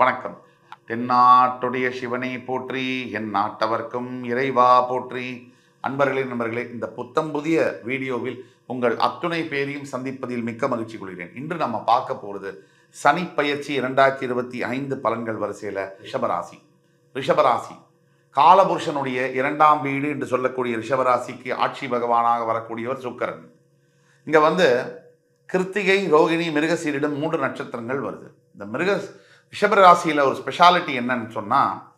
வணக்கம். தென்னாட்டுடைய சிவனை போற்றி என் நாட்டவர்க்கும் இறைவா போற்றி. அன்பர்களே நண்பர்களே இந்த புத்தம் புதிய வீடியோவில் உங்கள் அத்துணை பேரையும் சந்திப்பதில் மிக்க மகிழ்ச்சி கொள்கிறேன். இன்று நம்ம பார்க்க போகிறது சனி பயிற்சி இரண்டாயிரத்தி இருபத்தி ஐந்து பலன்கள் வரிசையில் ரிஷபராசி. ரிஷபராசி. காலபுருஷனுடைய இரண்டாம் வீடு என்று சொல்லக்கூடிய ரிஷபராசிக்கு ஆட்சி பகவானாக வரக்கூடியவர் சுக்கரன். இங்கே வந்து கிருத்திகை ரோகிணி மிருகசீரிடம் மூன்று நட்சத்திரங்கள் வருது. இந்த மிருக ரிஷபராசியில் ஒரு ஸ்பெஷாலிட்டி என்னன்னு சொன்னால்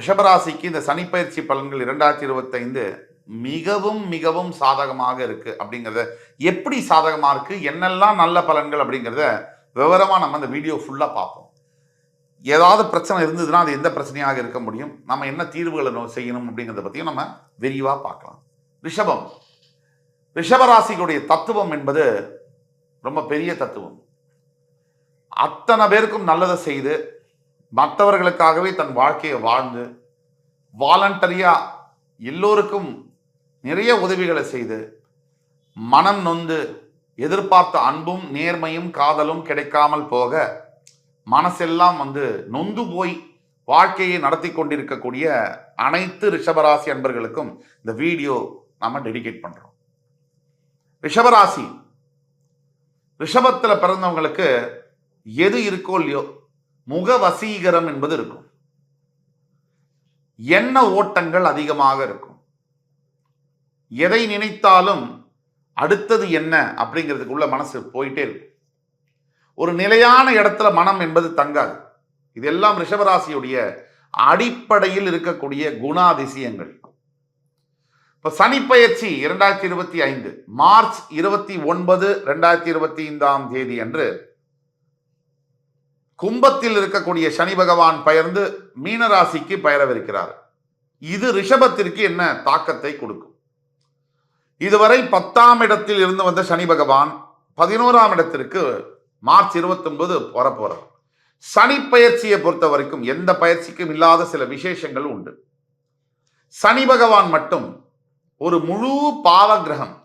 ரிஷபராசிக்கு இந்த சனிப்பயிற்சி பலன்கள் இரண்டாயிரத்தி இருபத்தைந்து மிகவும் மிகவும் சாதகமாக இருக்குது அப்படிங்கிறத எப்படி சாதகமாக இருக்குது என்னெல்லாம் நல்ல பலன்கள் அப்படிங்கிறத விவரமாக நம்ம அந்த வீடியோ ஃபுல்லாக பார்ப்போம். ஏதாவது பிரச்சனை இருந்ததுன்னா அது எந்த பிரச்சனையாக இருக்க முடியும் நம்ம என்ன தீர்வுகளை நோ- செய்யணும் அப்படிங்கிறத பற்றியும் நம்ம விரிவாக பார்க்கலாம். ரிஷபம். ரிஷபராசிகளுடைய தத்துவம் என்பது ரொம்ப பெரிய தத்துவம். அத்தனை பேருக்கும் நல்லதை செய்து மற்றவர்களுக்காகவே தன் வாழ்க்கையை வாழ்ந்து வாலண்டரியா எல்லோருக்கும் நிறைய உதவிகளை செய்து மனம் நொந்து எதிர்பார்த்த அன்பும் நேர்மையும் காதலும் கிடைக்காமல் போக மனசெல்லாம் வந்து நொந்து போய் வாழ்க்கையை நடத்தி கொண்டிருக்கக்கூடிய அனைத்து ரிஷபராசி அன்பர்களுக்கும் இந்த வீடியோ நாம டெடிகேட் பண்றோம். ரிஷபராசி ரிஷபத்தில் பிறந்தவங்களுக்கு எது இருக்கோ இல்லையோ முக வசீகரம் என்பது இருக்கும். எண்ண ஓட்டங்கள் அதிகமாக இருக்கும். எதை நினைத்தாலும் அடுத்தது என்ன அப்படிங்கிறதுக்குள்ள மனசு போயிட்டே இருக்கும். ஒரு நிலையான இடத்துல மனம் என்பது தங்காது. இதெல்லாம் ரிஷபராசியுடைய அடிப்படையில் இருக்கக்கூடிய குணாதிசயங்கள். இப்ப பயிற்சி இரண்டாயிரத்தி இருபத்தி ஐந்து மார்ச் இருபத்தி ஒன்பது ரெண்டாயிரத்தி இருபத்தி ஐந்தாம் தேதி அன்று கும்பத்தில் இருக்கக்கூடிய சனி பகவான் பயர்ந்து மீனராசிக்கு பயரவிருக்கிறார். இது ரிஷபத்திற்கு என்ன தாக்கத்தை கொடுக்கும்? இதுவரை பத்தாம் இடத்தில் இருந்து வந்த சனி பகவான் பதினோராம் இடத்திற்கு மார்ச் 29 வரப்போறார். சனி பயிற்சியை பொறுத்த வரைக்கும் எந்த பயிற்சிக்கும் இல்லாத சில விசேஷங்கள் உண்டு. சனி பகவான் மட்டும் ஒரு முழு பாவ கிரகம்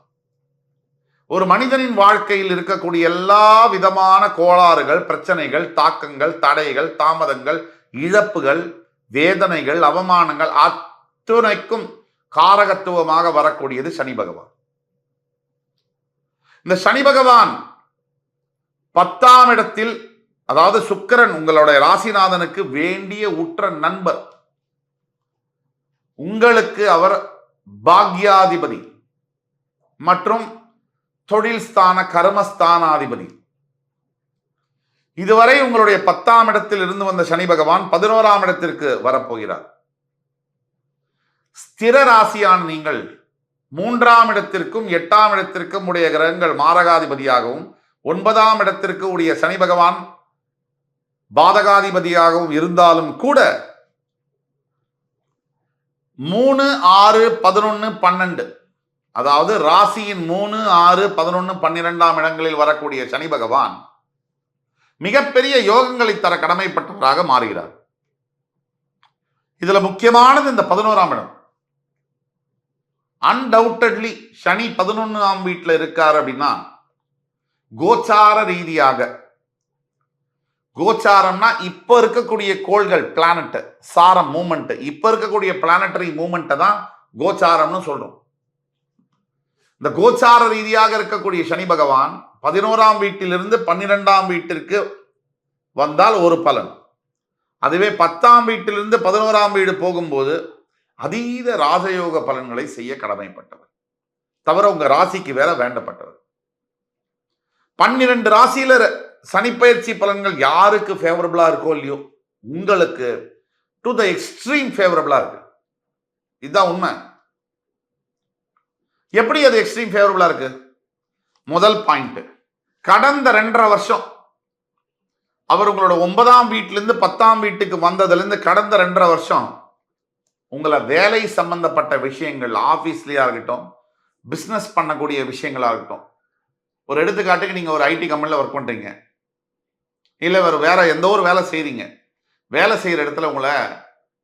ஒரு மனிதனின் வாழ்க்கையில் இருக்கக்கூடிய எல்லா விதமான கோளாறுகள் பிரச்சனைகள் தாக்கங்கள் தடைகள் தாமதங்கள் இழப்புகள் வேதனைகள் அவமானங்கள் அத்துணைக்கும் காரகத்துவமாக வரக்கூடியது சனி பகவான். இந்த சனி பகவான் பத்தாம் இடத்தில் அதாவது சுக்கிரன் உங்களுடைய ராசிநாதனுக்கு வேண்டிய உற்ற நண்பர். உங்களுக்கு அவர் பாக்யாதிபதி. மற்றும் தொழில் ஸ்தான கர்மஸ்தானாதிபதி. இதுவரை உங்களுடைய பத்தாம் இடத்தில் இருந்து வந்த சனி பகவான் பதினோராம் இடத்திற்கு வரப்போகிறார். ஸ்திர ராசியான நீங்கள் மூன்றாம் இடத்திற்கும் எட்டாம் இடத்திற்கும் உடைய கிரகங்கள் மாரகாதிபதியாகவும் ஒன்பதாம் இடத்திற்கு உடைய சனி பகவான் பாதகாதிபதியாகவும் இருந்தாலும் கூட மூணு ஆறு பதினொன்று பன்னெண்டு அதாவது ராசியின் மூணு ஆறு பதினொன்னு பன்னிரெண்டாம் இடங்களில் வரக்கூடிய சனி பகவான் மிகப்பெரிய யோகங்களை தர கடமைப்பட்டவராக மாறுகிறார். இதுல முக்கியமானது இந்த பதினோராம் இடம். அன்டவுட்டட்லி சனி பதினொன்னாம் வீட்டில் இருக்கார் அப்படின்னா கோச்சார ரீதியாக கோச்சாரம்னா இப்ப இருக்கக்கூடிய கோள்கள் பிளானட் சாரம் மூமெண்ட் இப்ப இருக்கக்கூடிய பிளானட்டரி மூமெண்ட்டை தான் கோச்சாரம்னு சொல்றோம். இந்த கோச்சார ரீதியாக இருக்கக்கூடிய சனி பகவான் பதினோராம் வீட்டிலிருந்து பன்னிரெண்டாம் வீட்டிற்கு வந்தால் ஒரு பலன். அதுவே பத்தாம் வீட்டிலிருந்து பதினோராம் வீடு போகும்போது அதீத ராஜயோக பலன்களை செய்ய கடமைப்பட்டவர். தவிர உங்க ராசிக்கு வேற வேண்டப்பட்டவர். பன்னிரண்டு ராசியில சனிப்பயிற்சி பலன்கள் யாருக்கு ஃபேவரபிளா இருக்கோ இல்லையோ உங்களுக்கு டு த எக்ஸ்ட்ரீம் ஃபேவரபிளா இருக்கு. இதுதான் உண்மை. எப்படி அது எக்ஸ்ட்ரீம் ஃபேவரபுளா இருக்கு? முதல் பாயிண்ட் கடந்த ரெண்டரை வருஷம் அவர் உங்களோட ஒன்பதாம் வீட்டிலேருந்து பத்தாம் வீட்டுக்கு வந்ததுலேருந்து கடந்த ரெண்டரை வருஷம் உங்களை வேலை சம்பந்தப்பட்ட விஷயங்கள் ஆஃபீஸ்லேயா இருக்கட்டும் பிஸ்னஸ் பண்ணக்கூடிய விஷயங்களாக இருக்கட்டும் ஒரு எடுத்துக்காட்டுக்கு நீங்கள் ஒரு ஐடி கம்பெனியில் ஒர்க் பண்ணுறீங்க இல்லை வேறு வேற எந்த ஒரு வேலை செய்கிறீங்க வேலை செய்கிற இடத்துல உங்களை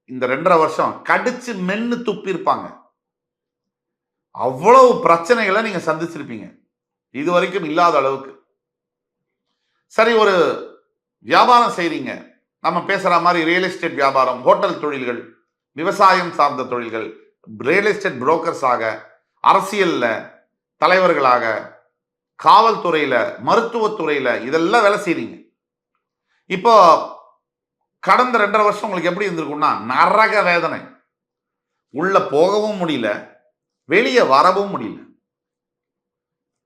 இந்த ரெண்டரை வருஷம் கடிச்சு மென்று துப்பியிருப்பாங்க. அவ்வளவு பிரச்சனைகளை நீங்க சந்திச்சிருப்பீங்க. இது வரைக்கும் இல்லாத அளவுக்கு. சரி ஒரு வியாபாரம் செய்றீங்க. நம்ம பேசுற மாதிரி ரியல் எஸ்டேட் வியாபாரம் ஹோட்டல் தொழில்கள் விவசாயம் சார்ந்த தொழில்கள் ரியல் எஸ்டேட் புரோக்கர்ஸாக அரசியல்ல தலைவர்களாக காவல்துறையில மருத்துவத்துறையில இதெல்லாம் வேலை செய்றீங்க. இப்போ கடந்த ரெண்டரை வருஷம் உங்களுக்கு எப்படி இருந்திருக்கும்னா நரக வேதனை. உள்ள போகவும் முடியல. வெளியே வரவும் முடியல.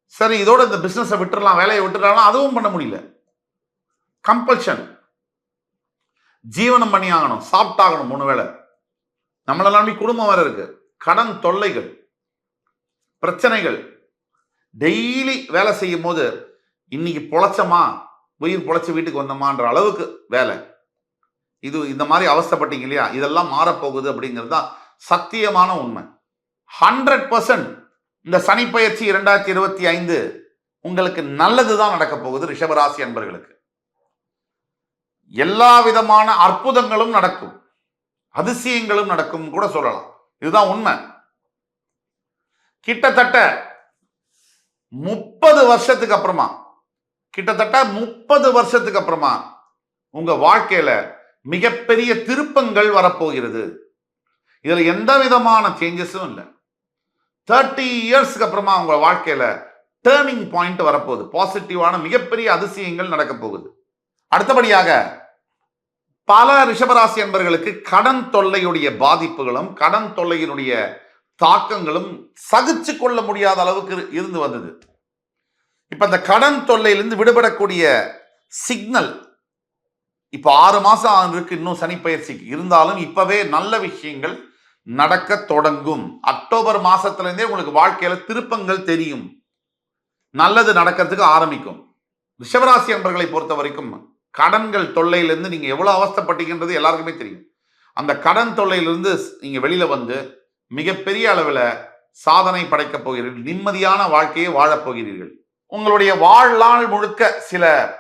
சரி இதோட இந்த பிஸ்னஸை விட்டுடலாம் வேலையை விட்டுடலாம் அதுவும் பண்ண முடியல. கம்பல்ஷன் ஜீவனம் பண்ணி ஆகணும் சாப்பிட்டாகணும் மூணு வேளை. நம்மளை நம்பி குடும்பம் வேற இருக்கு. கடன் தொல்லைகள் பிரச்சனைகள். டெய்லி வேலை செய்யும் போது இன்னைக்கு பொழைச்சமா? உயிர் பொழைச்சி வீட்டுக்கு வந்தோமான்ற அளவுக்கு வேலை. இது இந்த மாதிரி அவஸ்தைப்பட்டீங்க இல்லையா? இதெல்லாம் மாறப்போகுது அப்படிங்கிறது தான் சத்தியமான உண்மை. ஹண்ட்ரட் பர்சன்ட் இந்த சனி பயிற்சி இரண்டாயிரத்தி இருபத்தி ஐந்து உங்களுக்கு நல்லது தான் நடக்க போகுது ரிஷபராசி அன்பர்களுக்கு. எல்லா விதமான அற்புதங்களும் நடக்கும். அதிசயங்களும் நடக்கும் கூட சொல்லலாம். இதுதான் உண்மை. கிட்டத்தட்ட முப்பது வருஷத்துக்கு அப்புறமா கிட்டத்தட்ட முப்பது வருஷத்துக்கு அப்புறமா உங்க வாழ்க்கையில மிகப்பெரிய திருப்பங்கள் வரப்போகிறது. இதுல எந்த விதமான சேஞ்சஸும் இல்லை. தேர்ட்டி இயர்ஸ்க்கு அப்புறமா அவங்க வாழ்க்கையில டேர்னிங் பாயிண்ட் வரப்போகுது. பாசிட்டிவான மிகப்பெரிய அதிசயங்கள் நடக்க போகுது. அடுத்தபடியாக பல ரிஷபராசி என்பர்களுக்கு கடன் தொல்லையுடைய பாதிப்புகளும் கடன் தொல்லையினுடைய தாக்கங்களும் சகிச்சு கொள்ள முடியாத அளவுக்கு இருந்து வந்தது. இப்ப இந்த கடன் தொல்லையிலிருந்து விடுபடக்கூடிய சிக்னல் இப்போ ஆறு மாசம் இருக்கு இன்னும் சனி பயிற்சிக்கு இருந்தாலும் இப்பவே நல்ல விஷயங்கள் நடக்க தொடங்கும். அக்டோபர் மாசத்துலேருந்தே உங்களுக்கு வாழ்க்கையில திருப்பங்கள் தெரியும். நல்லது நடக்கிறதுக்கு ஆரம்பிக்கும். ரிஷபராசி அன்பர்களை பொறுத்த வரைக்கும் கடன்கள் தொல்லையிலிருந்து நீங்க எவ்வளவு அவஸ்தப்பட்டீங்கன்றது எல்லாருக்குமே தெரியும். அந்த கடன் தொல்லையிலிருந்து நீங்க வெளியில வந்து மிகப்பெரிய அளவில் சாதனை படைக்கப் போகிறீர்கள். நிம்மதியான வாழ்க்கையை வாழப் போகிறீர்கள். உங்களுடைய வாழ்நாள் முழுக்க சில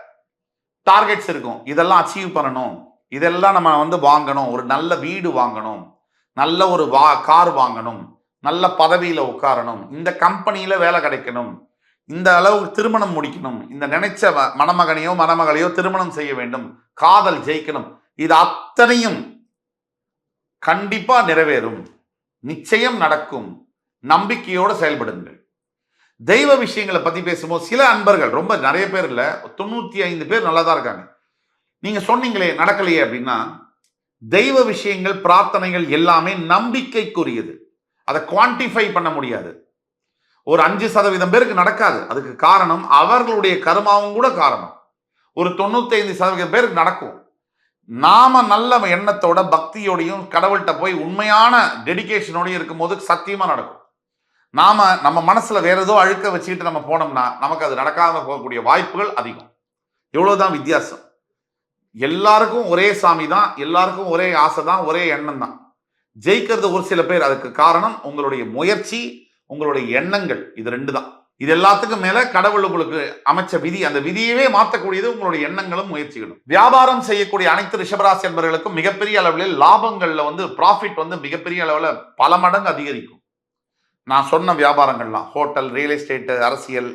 டார்கெட்ஸ் இருக்கும். இதெல்லாம் அச்சீவ் பண்ணணும். இதெல்லாம் நம்ம வந்து வாங்கணும். ஒரு நல்ல வீடு வாங்கணும். நல்ல ஒரு வா கார் வாங்கணும். நல்ல பதவியில் உட்காரணும். இந்த கம்பெனியில் வேலை கிடைக்கணும். இந்த அளவுக்கு திருமணம் முடிக்கணும். இந்த நினைச்ச மணமகனையோ மணமகளையோ திருமணம் செய்ய வேண்டும். காதல் ஜெயிக்கணும். இது அத்தனையும் கண்டிப்பா நிறைவேறும். நிச்சயம் நடக்கும். நம்பிக்கையோடு செயல்படுங்கள். தெய்வ விஷயங்களை பத்தி பேசும்போது சில அன்பர்கள் ரொம்ப நிறைய பேர் இல்லை தொண்ணூத்தி ஐந்து பேர் நல்லா தான் இருக்காங்க. நீங்க சொன்னீங்களே நடக்கலையே அப்படின்னா தெய்வ விஷயங்கள் பிரார்த்தனைகள் எல்லாமே நம்பிக்கைக்குரியது. அதை குவான்டிஃபை பண்ண முடியாது. ஒரு அஞ்சு சதவீதம் பேருக்கு நடக்காது. அதுக்கு காரணம் அவர்களுடைய கருமாவும் கூட காரணம். ஒரு தொண்ணூத்தைந்து சதவீதம் பேருக்கு நடக்கும். நாம நல்ல எண்ணத்தோட பக்தியோடையும் கடவுள்கிட்ட போய் உண்மையான டெடிகேஷனோடையும் இருக்கும்போது சத்தியமா நடக்கும். நாம நம்ம மனசுல வேற ஏதோ அழுக்க வச்சுக்கிட்டு நம்ம போனோம்னா நமக்கு அது நடக்காம போகக்கூடிய வாய்ப்புகள் அதிகம். இவ்வளவுதான் வித்தியாசம். எல்லாருக்கும் ஒரே சாமி தான் எல்லாருக்கும் ஒரே ஆசை தான் ஒரே எண்ணம் தான். ஜெயிக்கிறது ஒரு சில பேர் அதுக்கு காரணம் உங்களுடைய முயற்சி உங்களுடைய எண்ணங்கள் இது ரெண்டு தான். இது எல்லாத்துக்கும் மேல கடவுள் உங்களுக்கு அமைச்ச விதி அந்த விதியவே மாற்றக்கூடியது உங்களுடைய எண்ணங்களும் முயற்சிகளும். வியாபாரம் செய்யக்கூடிய அனைத்து ரிஷபராசி என்பவர்களுக்கும் மிகப்பெரிய அளவில் லாபங்கள்ல வந்து ப்ராஃபிட் வந்து மிகப்பெரிய அளவில் பல மடங்கு அதிகரிக்கும். நான் சொன்ன வியாபாரங்கள்லாம் ஹோட்டல் ரியல் எஸ்டேட்டு அரசியல்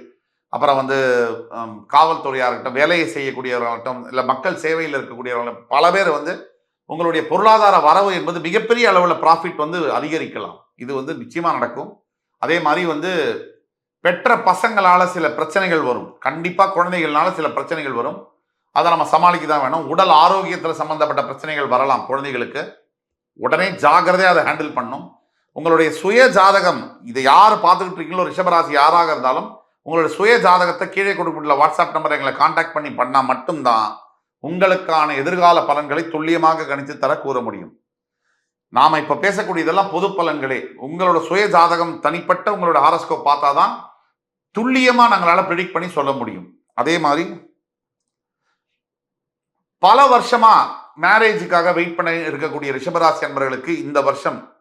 அப்புறம் வந்து காவல்துறையாக இருக்கட்டும் வேலையை செய்யக்கூடியவர்களாகட்டும் இல்லை மக்கள் சேவையில் இருக்கக்கூடியவர்கள் பல பேர் வந்து உங்களுடைய பொருளாதார வரவு என்பது மிகப்பெரிய அளவில் ப்ராஃபிட் வந்து அதிகரிக்கலாம். இது வந்து நிச்சயமாக நடக்கும். அதே மாதிரி வந்து பெற்ற பசங்களால் சில பிரச்சனைகள் வரும். கண்டிப்பாக குழந்தைகள்னால சில பிரச்சனைகள் வரும். அதை நம்ம சமாளிக்க தான் வேணும். உடல் ஆரோக்கியத்தில் சம்மந்தப்பட்ட பிரச்சனைகள் வரலாம் குழந்தைகளுக்கு. உடனே ஜாகிரதையாக அதை ஹேண்டில் பண்ணும். உங்களுடைய சுய ஜாதகம் இதை யார் பார்த்துக்கிட்டு இருக்கீங்களோ ரிஷபராசி யாராக இருந்தாலும் உங்களோட சுய ஜாதகத்தை கீழே கொடுக்கப்பட்டுள்ள வாட்ஸ்அப் நம்பர் எங்களை காண்டாக்ட் பண்ணி பண்ணால் மட்டும்தான் உங்களுக்கான எதிர்கால பலன்களை துல்லியமாக கணித்து தர கூற முடியும். நாம் இப்போ பேசக்கூடிய இதெல்லாம் பொது பலன்களே. உங்களோட சுய ஜாதகம் தனிப்பட்ட உங்களோட ஹாரஸ்கோப் பார்த்தாதான் துல்லியமாக நாங்களால் ப்ரிடிக்ட் பண்ணி சொல்ல முடியும். அதே மாதிரி பல வருஷமாக மேரேஜுக்காக வெயிட் பண்ண இருக்கக்கூடிய ரிஷபராசி அன்பர்களுக்கு இந்த வருஷம்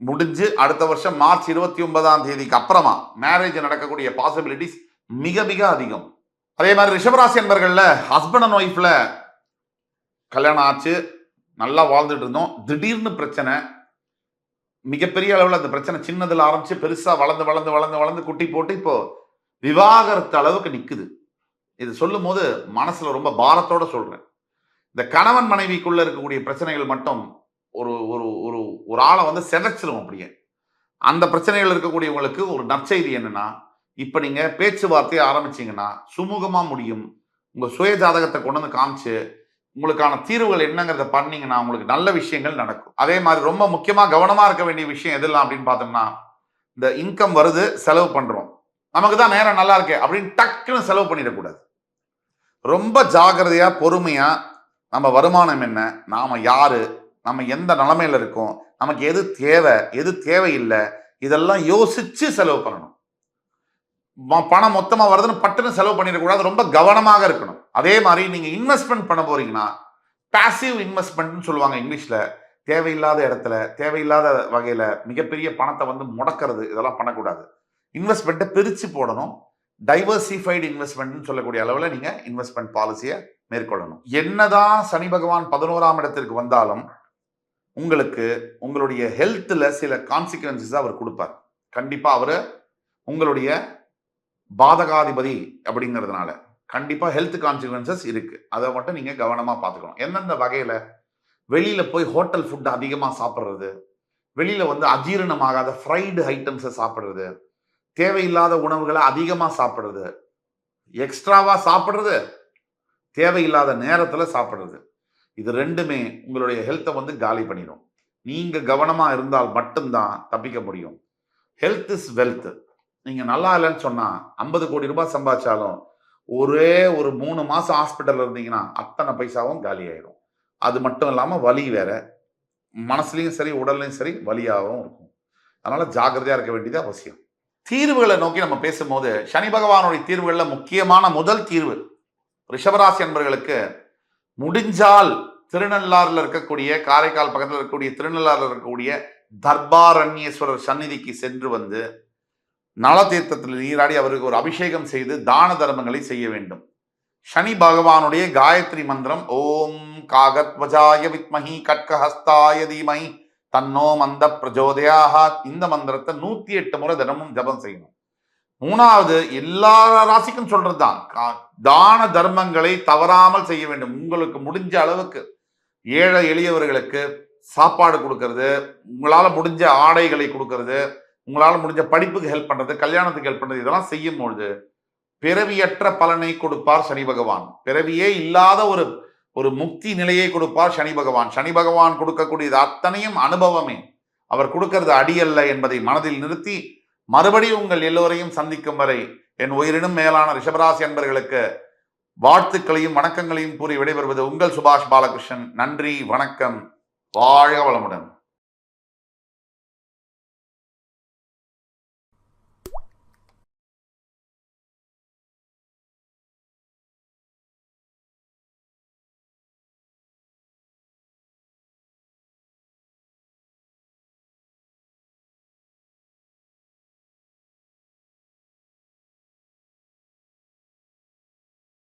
முடிஞ்சு அடுத்த வருஷம் மார்ச் இருபத்தி ஒன்பதாம் தேதிக்கு அப்புறமா மேரேஜ் நடக்கக்கூடிய பாசிபிலிட்டிஸ் மிக மிக அதிகம். அதே மாதிரி ரிஷபராசி என்பர்களில் ஹஸ்பண்ட் அண்ட் ஒய்ஃபில் கல்யாணம் ஆச்சு நல்லா வாழ்ந்துட்டு இருந்தோம். திடீர்னு பிரச்சனை மிகப்பெரிய அளவில் அந்த பிரச்சனை சின்னதில் ஆரம்பிச்சு பெருசாக வளர்ந்து வளர்ந்து வளர்ந்து வளர்ந்து குட்டி போட்டு இப்போ விவாகரத்து அளவுக்கு நிற்குது இது சொல்லும் போது மனசில் ரொம்ப பாரத்தோட சொல்கிறேன் இந்த கணவன் மனைவிக்குள்ளே இருக்கக்கூடிய பிரச்சனைகள் மட்டும் ஒரு ஒரு ஒரு ஒரு ஆளை வந்து செதைச்சிரும் அப்படியே. அந்த பிரச்சனைகள் இருக்கக்கூடியவங்களுக்கு ஒரு நற்செய்தி என்னன்னா இப்போ நீங்கள் பேச்சுவார்த்தையை ஆரம்பிச்சிங்கன்னா சுமூகமாக முடியும். உங்கள் சுய ஜாதகத்தை கொண்டு வந்து காமிச்சு உங்களுக்கான தீர்வுகள் என்னங்கிறத பண்ணீங்கன்னா உங்களுக்கு நல்ல விஷயங்கள் நடக்கும். அதே மாதிரி ரொம்ப முக்கியமாக கவனமாக இருக்க வேண்டிய விஷயம் எதெல்லாம் அப்படின்னு பார்த்தோம்னா இந்த இன்கம் வருது செலவு பண்ணுறோம் நமக்கு தான் நேரம் நல்லா இருக்கே அப்படின்னு டக்குன்னு செலவு பண்ணிடக்கூடாது. ரொம்ப ஜாகிரதையாக பொறுமையாக நம்ம வருமானம் என்ன? நாம் யார்? நம்ம எந்த நிலமையில இருக்கோம் நமக்கு எது தேவை எது தேவையில்லை இதெல்லாம் யோசிச்சு செலவு பண்ணணும். பணம் மொத்தமாக வருதுன்னு பட்டுன்னு செலவு பண்ணிடக்கூடாது ரொம்ப கவனமாக இருக்கணும். அதே மாதிரி நீங்கள் இன்வெஸ்ட்மெண்ட் பண்ண போறீங்கன்னா பாசிவ் இன்வெஸ்ட்மெண்ட்னு சொல்லுவாங்க இங்கிலீஷில். தேவையில்லாத இடத்துல தேவையில்லாத வகையில் மிகப்பெரிய பணத்தை வந்து முடக்கிறது இதெல்லாம் பண்ணக்கூடாது. இன்வெஸ்ட்மெண்ட்டை பிரித்து போடணும். டைவர்சிஃபைடு இன்வெஸ்ட்மெண்ட்னு சொல்லக்கூடிய அளவில் நீங்கள் இன்வெஸ்ட்மெண்ட் பாலிசியை மேற்கொள்ளணும். என்னதான் சனி பகவான் பதினோராம் இடத்திற்கு வந்தாலும் உங்களுக்கு உங்களுடைய ஹெல்த்தில் சில கான்சிக்வன்சஸ் அவர் கொடுப்பார். கண்டிப்பாக அவர் உங்களுடைய பாதகாதிபதி அப்படிங்கிறதுனால கண்டிப்பாக ஹெல்த் கான்சிக்வன்சஸ் இருக்குது அதை மட்டும் நீங்கள் கவனமாக பார்த்துக்கணும். எந்தெந்த வகையில் வெளியில் போய் ஹோட்டல் ஃபுட் அதிகமாக சாப்பிட்றது வெளியில் வந்து அஜீரணமாகாத ஃப்ரைடு ஐட்டம்ஸை சாப்பிட்றது தேவையில்லாத உணவுகளை அதிகமாக சாப்பிட்றது எக்ஸ்ட்ராவாக சாப்பிட்றது தேவையில்லாத நேரத்தில் சாப்பிட்றது. இது ரெண்டுமே உங்களுடைய ஹெல்த்தை வந்து காலி பண்ணிடும் நீங்கள் கவனமாக இருந்தால் மட்டும்தான் தப்பிக்க முடியும். ஹெல்த் இஸ் வெல்த் நீங்கள் நல்லா இல்லைன்னு சொன்னால் ஐம்பது கோடி ரூபாய் சம்பாதிச்சாலும் ஒரே ஒரு மூணு மாதம் ஹாஸ்பிட்டலில் இருந்தீங்கன்னா அத்தனை பைசாவும் காலி ஆயிடும் அது மட்டும் இல்லாமல் வலி வேற. மனசுலையும் சரி உடல்லையும் சரி வலியாகவும் இருக்கும். அதனால் ஜாக்கிரதையாக இருக்க வேண்டியது அவசியம். தீர்வுகளை நோக்கி நம்ம பேசும்போது சனி பகவானுடைய தீர்வுகளில் முக்கியமான முதல் தீர்வு ரிஷபராசி என்பவர்களுக்கு முடிஞ்சால் திருநள்ளாறுல இருக்கக்கூடிய காரைக்கால் பக்கத்தில் இருக்கக்கூடிய திருநள்ளாறுல இருக்கக்கூடிய தர்பாரண்யேஸ்வரர் சந்நிதிக்கு சென்று வந்து நலதீர்த்தத்தில் நீராடி அவருக்கு ஒரு அபிஷேகம் செய்து தான தர்மங்களை செய்ய வேண்டும். சனி பகவானுடைய காயத்ரி மந்திரம் ஓம் காகத்வஜாய வித்மஹி கட்கஹஸ்தாய தீமஹி தன்னோ மந்த பிரஜோதயாக இந்த மந்திரத்தை நூத்தி எட்டு முறை தினமும் ஜபம் செய்யணும். மூணாவது எல்லா ராசிக்கும் சொல்றதுதான். கா- தான தர்மங்களை தவறாமல் செய்ய வேண்டும். உங்களுக்கு முடிஞ்ச அளவுக்கு. ஏழை எளியவர்களுக்கு சாப்பாடு கொடுக்கறது உங்களால் முடிஞ்ச ஆடைகளை கொடுக்கறது உங்களால் முடிஞ்ச படிப்புக்கு ஹெல்ப் பண்ணுறது கல்யாணத்துக்கு ஹெல்ப் பண்ணுறது இதெல்லாம் செய்யும் பொழுது பிறவியற்ற பலனை கொடுப்பார் சனி பகவான். பிறவியே இல்லாத ஒரு ஒரு முக்தி நிலையை கொடுப்பார் சனி பகவான். சனி பகவான் கொடுக்கக்கூடியது அத்தனையும் அனுபவமே. அவர் கொடுக்கறது அடியல்ல என்பதை மனதில் நிறுத்தி மறுபடியும் உங்கள் எல்லோரையும் சந்திக்கும் வரை என் உயிரினும் மேலான ரிஷபராசி அன்பர்களுக்கு வாழ்த்துக்களையும் வணக்கங்களையும் கூறி விடைபெறுவது உங்கள் சுபாஷ் பாலகிருஷ்ணன். நன்றி வணக்கம். வாழ்க வளமுடன்.